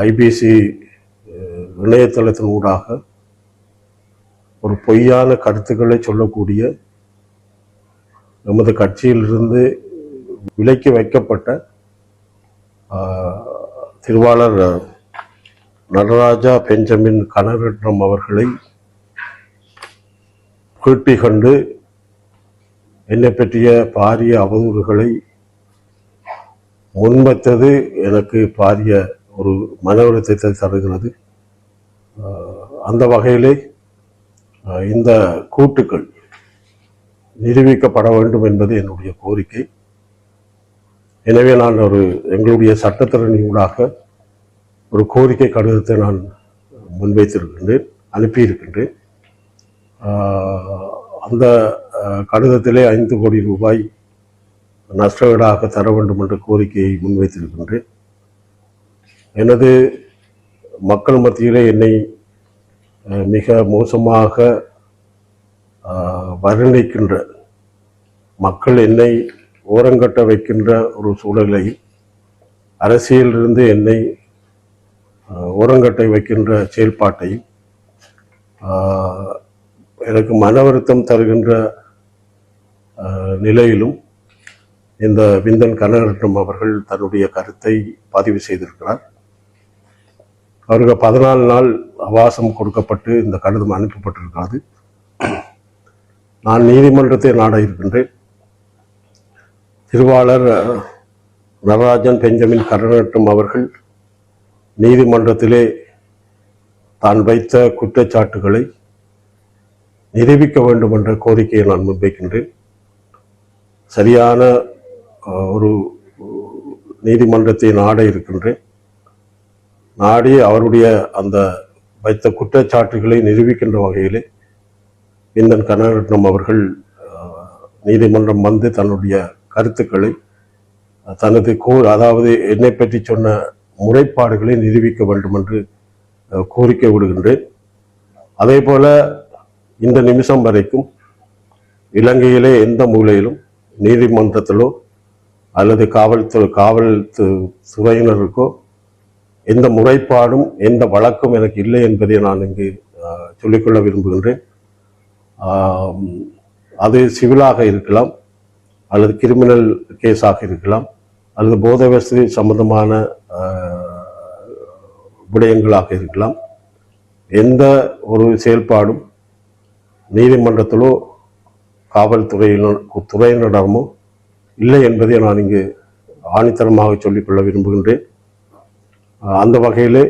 IBC இணையதளத்தின் ஊடாக ஒரு பொய்யான கருத்துக்களை சொல்லக்கூடிய நமது கட்சியிலிருந்து விலக்கி வைக்கப்பட்ட திருவாளர் நடராஜா பெஞ்சமின் கனரட்னம் அவர்களை கேள்வி கொண்டு என்னை பற்றிய பாரிய அவதூறுகளை முன்வைத்தது எனக்கு பாரிய ஒரு மன வருத்தத்தை தருகிறது. அந்த வகையிலே இந்த கூட்டுக்கள் நிரூபிக்கப்பட வேண்டும் என்பது என்னுடைய கோரிக்கை. எனவே நான் ஒரு எங்களுடைய சட்டத்திறனூடாக ஒரு கோரிக்கை கடிதத்தை நான் முன்வைத்திருக்கின்றேன் அனுப்பியிருக்கின்றேன். அந்த கடிதத்திலே ஐந்து கோடி ரூபாய் நஷ்டஈடாக தர வேண்டும் என்ற கோரிக்கையை முன்வைத்திருக்கின்றேன். எனது மக்கள் மத்தியிலே என்னை மிக மோசமாக வர்ணிக்கின்ற மக்கள் என்னை ஓரங்கட்ட வைக்கின்ற ஒரு சூழலையும் அரசியலிருந்து என்னை ஓரங்கட்டை வைக்கின்ற செயல்பாட்டையும் எனக்கு மன வருத்தம் தருகின்ற நிலையிலும் இந்த விந்தன் கனகரட்னம் அவர்கள் தன்னுடைய கருத்தை பதிவு செய்திருக்கிறார். அவருக்கு பதினாலு நாள் அவாசம் கொடுக்கப்பட்டு இந்த கடிதம் அனுப்பப்பட்டிருக்காது நான் நீதிமன்றத்தை நாட இருக்கின்றேன். திருவாளர் நடராஜன் பெஞ்சமின் கரணட்டும் அவர்கள் நீதிமன்றத்திலே தான் வைத்த குற்றச்சாட்டுகளை நிரூபிக்க வேண்டும் என்ற கோரிக்கையை நான் முன்வைக்கின்றேன். சரியான ஒரு நீதிமன்றத்தை நாட இருக்கின்றேன். நாடி அவருடைய அந்த வைத்த குற்றச்சாட்டுகளை நிரூபிக்கின்ற வகையிலே இந்தன் கனகரட்னம் அவர்கள் நீதிமன்றம் வந்து தன்னுடைய கருத்துக்களை தனது கோ அதாவது என்னை பற்றி சொன்ன முறைப்பாடுகளை நிரூபிக்க வேண்டும் என்று கோரிக்கை விடுகின்றேன். அதே போல இந்த நிமிஷம் வரைக்கும் இலங்கையிலே எந்த மூலையிலும் நீதிமன்றத்திலோ அல்லது காவல்துறை காவல் து- துறையினருக்கோ எந்த முறைப்பாடும் எந்த வழக்கும் எனக்கு இல்லை என்பதை நான் இங்கு சொல்லிக்கொள்ள விரும்புகின்றேன். அது சிவிலாக இருக்கலாம் அல்லது கிரிமினல் கேஸாக இருக்கலாம் அல்லது போதை வசதி சம்பந்தமான விடயங்களாக இருக்கலாம். எந்த ஒரு செயல்பாடும் நீதிமன்றத்திலோ காவல்துறையினர் துறையினரிடமோ இல்லை என்பதை நான் இங்கு ஆணித்தரமாக சொல்லிக்கொள்ள விரும்புகின்றேன். அந்த வகையிலே